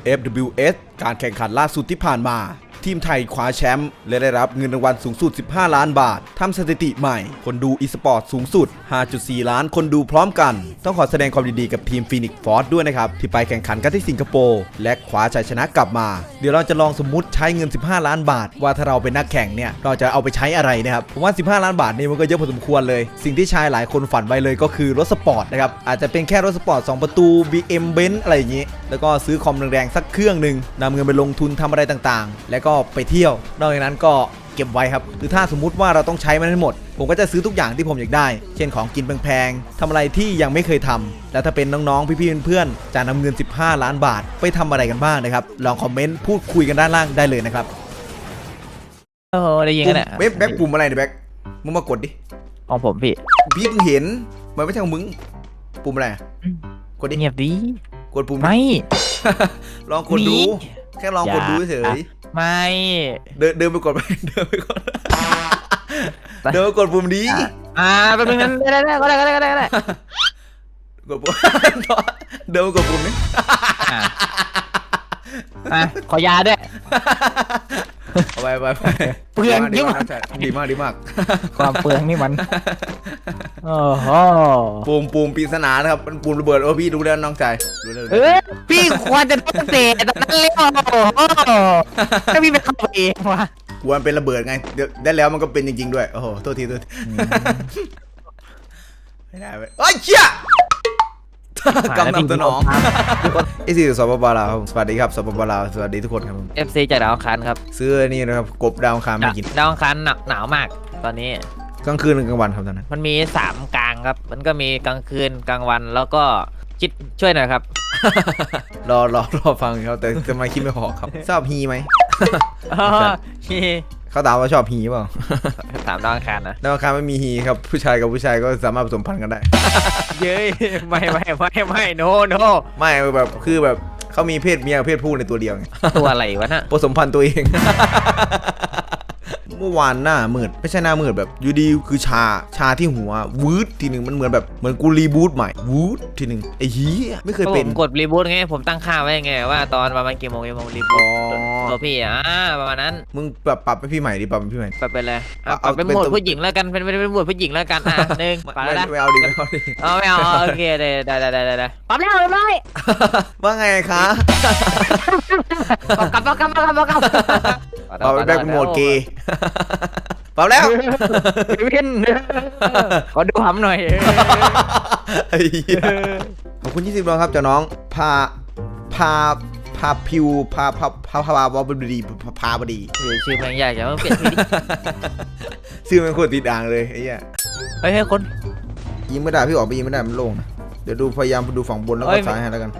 FFWS การแข่งขันล่าสุดที่ผ่านมา ทีมไทยคว้าแชมป์และได้รับเงินรางวัลสูงสุด 15 ล้านบาททำสถิติใหม่ คนดูอีสปอร์ตสูงสุด 5.4 ล้านคนดูพร้อมกัน ต้องขอแสดงความยินดีกับทีมฟีนิกฟอร์ด้วยนะครับ ที่ไปแข่งขันกันที่สิงคโปร์และคว้าชัยชนะกลับมา เดี๋ยวเราจะลองสมมุติใช้เงิน 15 ล้านบาท ว่าถ้าเราเป็นนักแข่งเนี่ยเราจะเอาไปใช้อะไรนะครับผมว่า 15 ล้านบาทนี่มันก็เยอะพอสมควรเลย สิ่งที่ชายหลายคนฝันไว้เลยก็คือรถสปอร์ตนะครับอาจจะเป็นแค่รถสปอร์ต2ประตู BM Benz อะไรอย่างนี้แล้วก็ซื้อคอมแรงๆสักเครื่องหนึ่งนำเงินไปลงทุนทำอะไรต่างๆ แล้วก็ไปเที่ยว นอกจากนั้นก็เก็บไว้ครับคือถ้าสมมุติว่าเราต้องใช้มันให้หมด ผมก็จะซื้อทุกอย่างที่ผมอยากได้ เช่นของกินแพงๆทำอะไรที่ยังไม่เคยทำแล้วถ้าเป็นน้องๆ พี่ๆ เพื่อนๆ จะนำเงิน 15 ล้านบาท ไปทำอะไรกันบ้างนะครับ ลองคอมเมนต์พูดคุยกันด้านล่างได้เลยนะครับ โอ้โหได้ยินกันเนี่ยเว็บแบ็คปุ่มอะไรเนี่ยแบ็คมึงมากดดิ ของผมพี่ พี่เพิ่งเห็น มันไม่ใช่ของมึง ปุ่มอะไรอะอืมกดดิเงียบดี กดปุ่มดิไม่ ลองกดดูนี่แค่ลองกดดูเฉย ไม่ เดินเดินไปกดไปเดินไปกดเดินไปกดปุ่มนี้อ่าแป๊บนึงนั้นได้ได้ได้ก็ได้ก็ได้ก็ได้ก็ได้กดปุ่มเดินไปกดปุ่มนี้อะอะขอยาด้วย เอาไปไปไปเปลืองดียิ่งมากดีมากดีมาก ความเปลืองนี่มันโอ้โหปุ่มปุ่มปริศนานะครับมันปุ่มระเบิดโอ้พี่ดูแล้วน้องชายดูแล้วเออพี่ควรจะต้องเตะตอนนั้นเลยโอ้โหถ้าพี่ไปเข้าไปเองวะกวนเป็นระเบิดไงเดี๋ยวได้แล้วมันก็เป็นจริงๆด้วย โอ้โหโทษทีโทษทีไม่ได้เว้ยเอ้ยเชี่ย กำนำสนองไอซีสปปลาวครับสวัสดีครับสปปลาวสวัสดีทุกคนครับผมเอฟซีจากดาวอังคารครับซื้ออันนี่นะครับกบดาวอังคารไม่กินดาวอังคารหนาวหนาวมาก ตอนนี้กลางคืนหรือกลางวันครับตอนนั้นมันมีสามกลางครับ มันก็มีกลางคืนกลางวันแล้วก็คิดช่วยหน่อยครับ รอรอรอฟังครับแต่จะมาคิดไม่ออกครับชอบฮีไหมอ๋อพี่ เขาถามว่าชอบฮีเปล่าถามดาวอังคารนะดาวอังคารไม่มีฮีครับผู้ชายกับผู้ชายก็สามารถผสมพันธุ์กันได้ เย้ยไม่ไม่ไม่ไม่โนโนไม่แบบคือแบบเขามีเพศเมียกับเพศผู้ในตัวเดียวไงตัวอะไรวะน่ะผสมพันธุ์ตัวเอง เมื่อวานหน้ามืดไม่ใช่หน้ามืดแบบอยู่ดีคือชาชาที่หัววืดทีหนึ่งมันเหมือนแบบเหมือนกูรีบูตใหม่วืดทีหนึ่งไอ้เหี้ยไม่เคยก็เป็ผนมกดรีบูทไงผมตั้งค่าไว้ไงว่าตอนประมาณกี่โมงกี่โมงรีบูอ๋ทอตัวพี่อะประมาณนั้นมึงปรับปรับให้พี่ใหม่ดิปรับให้พี่ใหม่ไปเป็นเลยอะเอาเป็นเป็นโหมดตัว ผู้หญิงแล้วกันเป็นเป็นเป็นโหมดผู้หญิงแล้วกันอะหนึ่งไปแล้วนะไม่เอาดิไม่เอาดิเอาไม่เอาเอาโอเคได้ได้ได้ได้ได้ปั๊บแล้วเรียบร้อยว่าไงคะปั๊บกลับปั๊บกลับปั๊บกลับปั๊บปรับ ไปแบบโหมดเกย์ปรับแล้ววินขอดูหำหน่อยไอ้เหี้ยขอบคุณ20ดวงครับเจ้าน้องพาพาพาพิวพาพาพาพาพาบดีพาบดีเดี๋ยชื่อแม่งยากจังต้องเปลี่ยนชื่อดิชื่อมันโคตรติดอ่างเลยไอ้เหี้ยเฮ้ยเฮ้คนยิงไม่ได้พี่ออกไปยิงไม่ได้มันโล่งนะเดี๋ยวดูพยายามดูฝั่งบนแล้วก็ซ้ายให้แล้วกัน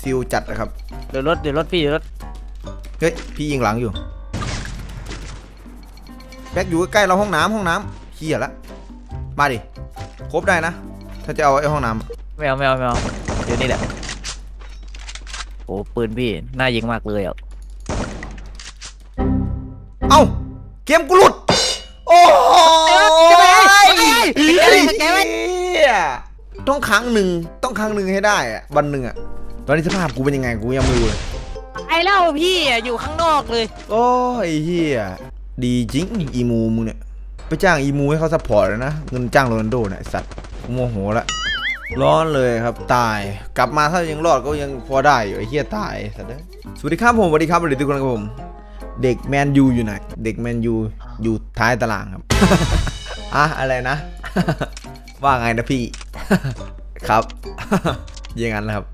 ซิลจัดนะครับเดี๋ยวรถเดี๋ยวรถพี่เดี๋ยวรถ เฮ้ยพี่ยิงหลังอยู่แบ็คอยู่ใกล้ๆเราห้องน้ำห้องน้ำเฮียละมาดิครบได้นะ ถ้าจะเอาไอ้ห้องน้ำอะไม่เอาไม่เอาไม่เอาเดี๋ยวนี่แหละโอ้ปืนพี่น่ายิงมากเลยอะเอ้าเกมกูหลุดโอ้ยต้องครั้งหนึ่งต้องครั้งหนึ่งให้ได้อะวันหนึ่งอะตอนนี้สภาพกูเป็นยังไงกูยังไม่รู้เลย ไอเล่าพี่อะอยู่ข้างนอกเลย โอ้ยเฮียดีจริงอีมูมึงเนี่ยไปจ้างอีมูให้เขาซัพพอร์ตเลยนะเงินจ้างโรนัลโดเนี่ยไอ้สัตว์โมโหละร้อนเลยครับตายกลับมาถ้ายังรอดก็ยังพอได้อยู่ไอ้เฮียตายสัตว์สวัสดีครับผมสวัสดีครับสวัสดีทุกคนครับผม เด็กแมนยูอยู่ไหนเด็กแมนยูอยู่ท้ายตารางครับอะอะไรนะ ว่าไงนะพี่ ครับ อยังงั้นนะครับ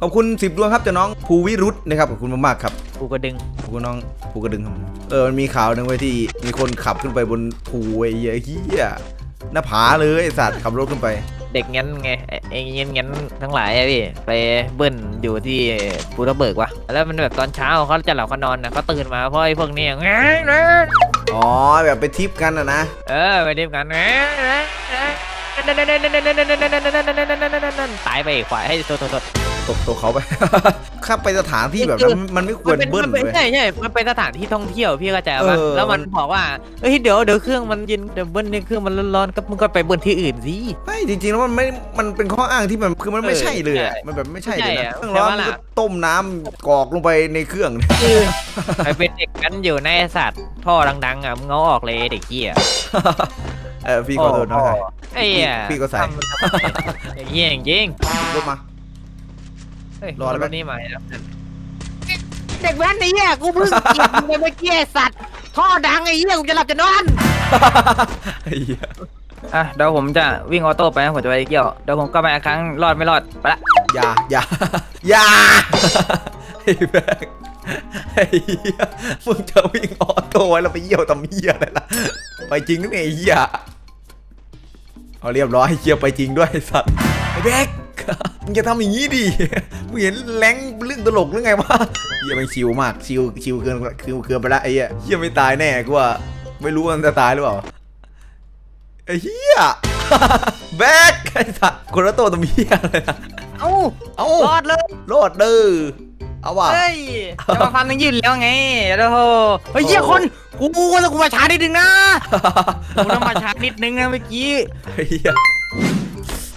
ขอบคุณสิบดวงครับเจ้าน้องภูวิรุธนะครับขอบคุณมากๆครับกูก็ดึงขอบคุณน้องภูกระดึงครับเออมันมีข่าวหนึ่งไว้ที่มีคนขับขึ้นไปบนภูไอ้เหี้ยเหี้ยหน้าผาเลยไอ้สัตว์ขับรถขึ้นไป เด็กงั้นไงไอ้ไอ้เงี้ยงั้นทั้งหลายอะพี่ไปเบิ้ลอยู่ที่ภูทับเบิกวะแล้วมันแบบตอนเช้าเขาจะหลับเขานอนนะเขาตื่นมาเพราะไอ้พวกเนี้ยงานอ๋อแบบไปทริปกันอะนะ เออไปดิมกัน ตายไปควายให้โทษโทษตกตกเขาไป ข้าไปสถานที่แบบนั้นมันไม่ควรเบิ้ลเลยใช่ใช่มันเป็นสถานที่ท่องเที่ยวพี่เข้าใจเอปะแล้วมันบอกว่าเฮ้ยเดี๋ยวเดี๋ยวเครื่องมันเย็นเดี๋ยวเบิ้ลเนี่ยเครื่องมันร้อนๆก็มึงก็ไปเบิ้ลที่อื่นสิไม่จริงๆแล้วมันไม่มันเป็นข้ออ้างที่มันคือมันไม่ใช่เลยมันแบบไม่ใช่เลยนะเครื่องร้อนก็ต้มน้ำกอกลงไปในเครื่องไปเป็นเด็กกันอยู่ในสัตว์ท่อดังๆอะมึงเอาออกเลยเด็กเหี้ย เออพี่ขอโทษนะไอ้เหี้ยพี่ก็ใส่ ทำมันทำไมไอ้เหี้ยจริงรถมาๆเฮ้ยรอได้ไหมถนี่มาแล้วเด็กแว้นไอ้เหี้ยกูเพิ่งกินไปเมื่อกี้ไอ้สัตว์ท่อดังไอ้เหี้ยกูจะหลับจะนอนไอ้เหี้ยอะเดี๋ยวผมจะวิ่งออโต้ไปนะผมจะไปเกี่ยวเดี๋ยวผมก็ไปอีกครั้งรอดไม่รอดไปละอย่าอย่าอย่าไอ้แบงค์ไอ้เหี้ยมึงจะวิ่งออโต้ไว้แล้วไปเยี่ยวทำเหี้ยอะไรล่ะไปจริงนึกไอ้เหี้ย เอาเรียบร้อยเยี่ยวไปจริงด้วยไอ้สัตว์ไอ้แบงค์มึงจะทำอย่างนี้ดิมึงเห็นแรงเรื่องตลกหรือไงวะเหี้ยมันชิวมากชิวชิวเกินชิวเกินไปละไอ้เหี้ยเหี้ยไม่ตายแน่กูว่าไม่รู้ว่ามันจะตายหรือเปล่าไอ้เหี้ยแบกไอ้สัตว์คนละตัวตัวเมียเลยนะเอ้าเอ้ารอดเลยโลดเด้อ เอาว่ะ เฮ้ยจะมาฟันนึงยืนแล้วไงเดี๋ยวโหเฮ้ยเหี้ยคน กูก็ต้องกูมาช้านิดนึงนะ กูต้องมาช้านิดนึงนะเมื่อกี้ไอ้เหี้ย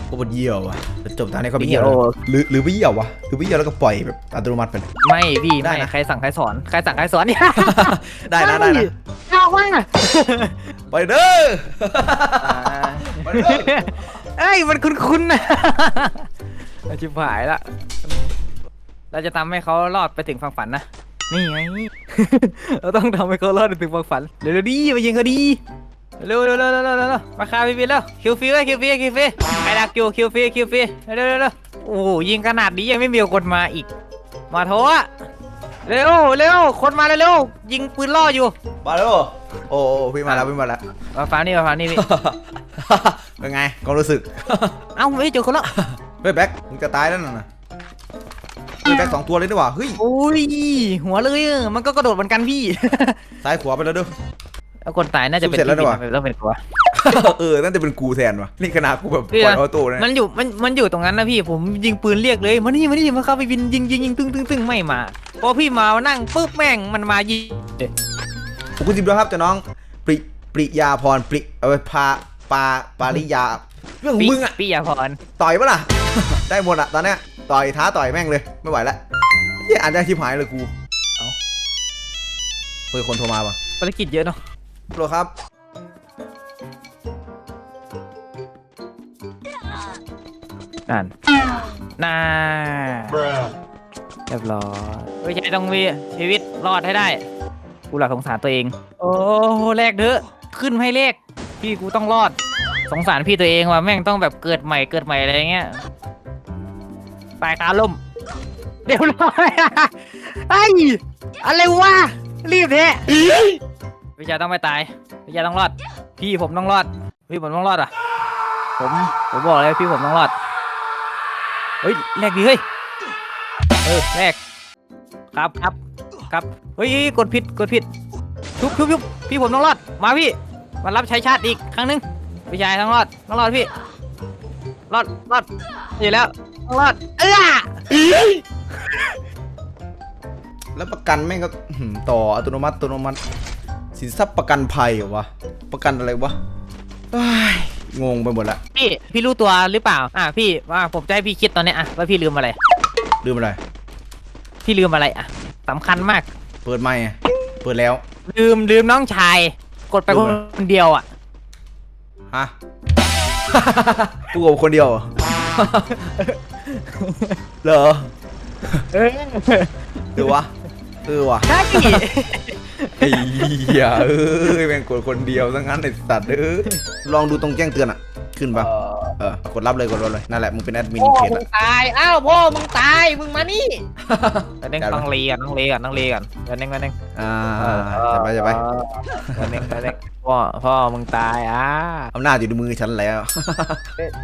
โคตรเยี่ยวว่ะจะจบตานี้เขาไปเหี้เยี่ยยวแล้วหรือหรือไปเยี่ยววะหรือไปเยี่ยวแล้วก็ปล่อยแบบอัตโนมัติไปเลย ไม่พี่ได้ไม่นะ ใครสั่งใครสอน ใครสั่งใครสอนเนี่ย ได้นะได้นะเอาว่างไปเด้อ เอ้ยมันคุ้นๆนะชิบหายละ เราจะทำให้เขารอดไปถึงฝั่งฝันนะ นี่ไง เราต้องทำให้เขารอดไปถึงฝั่งฝัน เร็วๆดีมายิงเขาดีเร็วๆเร็วๆเร็วๆเร็วๆเร็วๆมาคาพี่บินแล้วคิวฟรีไว้คิวฟรีคิวฟรีใครดักอยู่คิวฟรีคิวฟรีเร็วๆเร็วๆโอ้โหยิงขนาดนี้ยังไม่มีคนมาอีก มาโถอะเร็วเร็วคนมาเร็วๆยิงปืนล่ออยู่ มาแล้วโอ้โอ้พี่มาแล้วพี่มาแล้ว มาฟ้านี่มาฟ้านี่พี่ เป็นไงความรู้สึก เอ้าไม่เจอคนละเฮ้ยแบ็คมึงจะตายแล้วน่ะนะ เฮ้ยแบ็คสองตัวเลยดีกว่าเฮ้ยโอ้ยหัวเลยอะมันก็กระโดดเหมือนกันพี่ ซ้ายขวาไปแล้วเด้อ แล้วคนตายน่าจะเป็นเสร็จแล้วพี่ดีกว่าบินแล้วเป็นตัวเออนั่นจะเป็นกูแทนวะนี่ขนาดกูแบบพี่ปล่อยนะออโต้เลยมันอยู่มันมันอยู่ตรงนั้นนะพี่ผมยิงปืนเรียกเลยมานี่มานี่มาเข้าไปบินยิงยิงยิงตึ้งตึ้งตึ้งไม่มาพอพี่มานั่งปุ๊บแม่งมันมายิงผมคุณจิมด้วยครับเจ้าน้องปริปริยาพรปริเอาไปพาปาปาริยา เรื่องของมึงอะพี่ยาพร ต่อยปะล่ะ ได้หมดอะตอนเนี้ย ต่อยท้าต่อยแม่งเลยไม่ไหวแล้วเหี้ยอ่านได้ชิบหายเลยกูเอ้าเฮ้ยคนโทรมาปะภารกิจเยอะเนาะโหลครับนั่นน่าเรียบร้อยไม่ใช่ต้องมีชีวิตรอดให้ได้ กูหลักสงสารตัวเอง โอ้แลกเถอะขึ้นให้เลขพี่กูต้องรอด สงสารพี่ตัวเองว่ะแม่งต้องแบบเกิดใหม่เกิดใหม่อะไรเงี้ย ตายคาล่มเดี๋ยวร้อยไอ้ยอะไรวะรีบแท้พี่ชายต้องไม่ตายพี่ชายต้องรอด พี่ผมต้องรอด พี่ผมต้องรอดอะ ผมผมบอกเลยพี่ผมต้องรอดเฮ้ยแลกดีเฮ้ยเออแลกครับครับครับเฮ้ยกดผิดกดผิดชุบชุบชุบพี่ผมต้องรอด มาพี่มารับใช้ชาติอีกครั้งหนึงพี่ชายต้องรอดต้องรอดพี่รอดรอดอยู่แล้ว รอดเอ้อแล้วประกันแม่งก็อื้อหือต่ออัตโนมัติอัตโนมัติ สินทรัพย์ประกันภัยเหรอวะ ประกันอะไรวะเอ้ยงงไปหมดละพี่พี่รู้ตัวหรือเปล่า อะพี่ว่าผมจะให้พี่คิดตอนเนี้ยอะว่าพี่ลืมอะไร ลืมอะไร พี่ลืมอะไรอะสำคัญมาก เปิดไม่ไงเปิดแล้ว ลืมลืมน้องชาย กดไปลืคมอะไรนเดียวอะ ฮะ กูกับคนเดียวเหรอ เหรอเออหรือวะเออวะใช่ไอ้เหี้ยเอ้ยแม่งกดคนเดียวซะงั้นไอ้สัตว์เอ้ยลองดูตรงแจ้งเตือนอะ ขึ้นปะเออ กดรับเลยกดรับเลยนั่นแหละมึงเป็นแอดมินพ่อเพจมึละ งตาย อ้าวพ่อมึงตาย มึงมานี่เด้งได้ปะต้องเลกันต้องเลกันต้องเลกันเด้งเด้งอ่าจะไปจะไปเด้งเด้งพ่อพ่อมึงตายอะอำนาจอยู่ในมือฉันแล้ว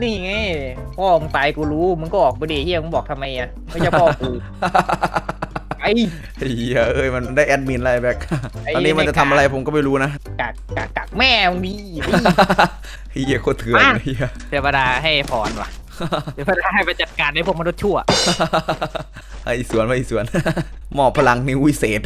นี่ไง พ่อมึงตายกูรู้ มึงก็ออกไปดิเฮียมึงบอกทำไมอะ ไม่ใช่พ่อกู ไอ้ ไอ้เหี้ยเอ้ยมันได้แอดมินอะไรแบ็คไอ้ตอนนี้มันจะทำอะไรผมก็ไม่รู้นะกักกักกักแม่มึงนี่ไอ้เหี้ยโคตรเถื่อนไอ้เหี้ยเทวดาให้พรว่ะเดี๋ยวพระให้ไปจัดการในพวกมนุษย์ชั่ว ไอ้สวนไอ้สวน มอบพลังนิ้ววิเศษ